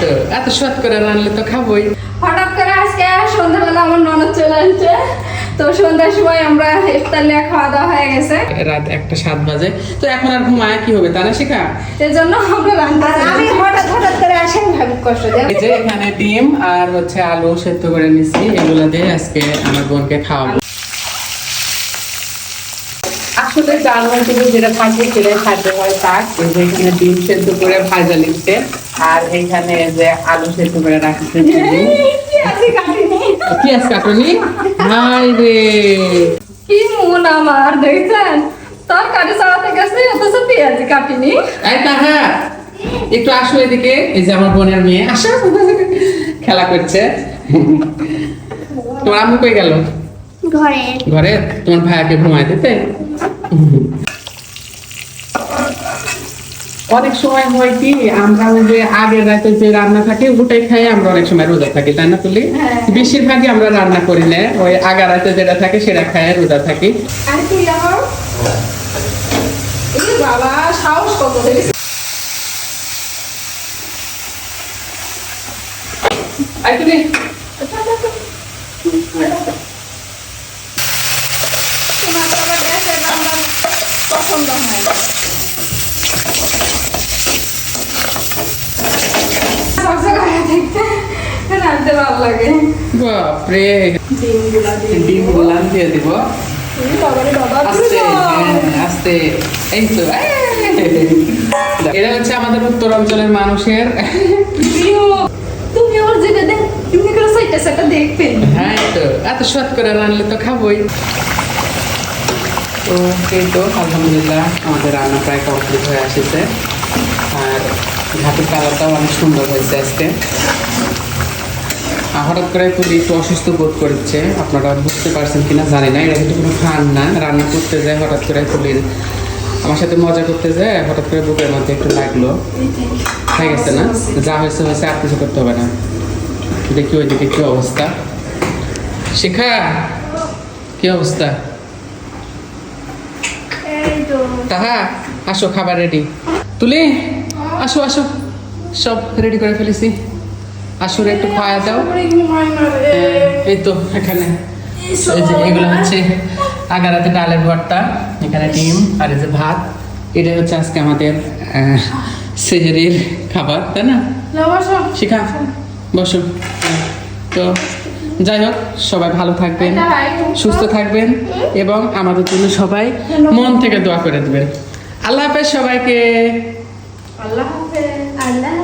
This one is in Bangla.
তো এত সৎ করে রানলে তো খাবোই। হঠাৎ করে আজকে সন্ধ্যাবেলা আমার ননদ চলে আসছে। তো সন্ধ্যার সময় আমরা ইফতার লিয়া খাওয়া দাওয়া হয়ে গেছে। রাত একটা সাত বাজে। তো এখন আর ঘুমায় কি হবে তা না শিখা? এর জন্য আমরা রান্না আমি হঠাৎ হঠাৎ করে আসে আমি ভাবি কষ্ট দেয় এই যে এখানে ডিম আর হচ্ছে আলু সেদ্ধ করে নিচ্ছি এগুলো দিয়ে আজকে আমার বোনকে খাওয়াবো। আসলে থেকে যেটা থাকে সেটাই খাদ্য হয় যে এখানে ডিম সেদ্ধ করে ভাজা নিচ্ছে। আর এখানে যে আলু সেদ্ধ করে রাখছে পেঁয়াজি কাটিনি পেঁয়াজ কাটুনি হাই রে। কি মন আমার দেখছেন? তরকারি চালাতে গেছে অথচ পেঁয়াজি কাটিনি। এই তাহা একটু আসো এদিকে এই যে আমার বোনের মেয়ে আসো। খেলা করছে। তোমার আম্মু কই গেল? ঘরে। ঘরে? তোমার ভাইয়াকে ঘুমায় দিতে? অনেক সময় হয় কি আমরা ওই যে আগের রাতে যে রান্না থাকে ওটাই খাই আমরা অনেক সময় রোজা থাকি তাই না তুলি? বেশিরভাগই আমরা রান্না করি না ওই আগা রাতে যেটা থাকে সেটা খাই রোজা থাকি। বাবা সাহস কত তুলি তোমার তো আবার গ্যাসের রান্না পছন্দ হয় না। সব জায়গায় দেখতে রাঁধতে ভালো লাগে। বাপরে। ডিম গোলাম দিয়ে দিব। আস্তে। হ্যাঁ, এই তো এই। হচ্ছে আমাদের উত্তর অঞ্চলের মানুষের তুমি আমার যেটা দেখ এমনি করে সাইডটা সাইডটা দেখবেন হ্যাঁ তো। এত সৎ করে রানলে তো খাবোই। তো এই তো আলহামদুলিল্লাহ আমাদের রান্না প্রায় কমপ্লিট হয়ে আসছে। আর ঘাটের কালারটাও অনেক সুন্দর হয়েছে আজকে। হঠাৎ করে তুলি একটু অসুস্থ বোধ করছে। আপনারা বুঝতে পারছেন কিনা জানি না এটা কিন্তু কোনো খান না রান্না করতে যায় হঠাৎ করে তুলির আমার সাথে মজা করতে যায় হঠাৎ করে বুকের মধ্যে একটু লাগল। হয়ে গেছে না? যা হয়েছে হয়েছে আর কিছু করতে হবে না। দেখি ওইদিকে কি অবস্থা। শিখা কি অবস্থা? তাহা আসো খাবার রেডি তুলি আসো আসো। সব রেডি করে ফেলেছি। আসো রে একটু খাওয়া দাও। এই তো এখানে। এই যে এগুলো হচ্ছে আগারাতে ডালের ভর্তা এখানে ডিম আর এই যে ভাত। এটা হচ্ছে আজকে আমাদের সেহেরির খাবার তাই না? শিখা বসো। তো যাই হোক সবাই ভালো থাকবেন সুস্থ থাকবেন এবং আমাদের জন্য সবাই মন থেকে দোয়া করে দেবেন। আল্লাহ হাফেজ সবাইকে। আল্লাহ হাফেজ আল্লাহ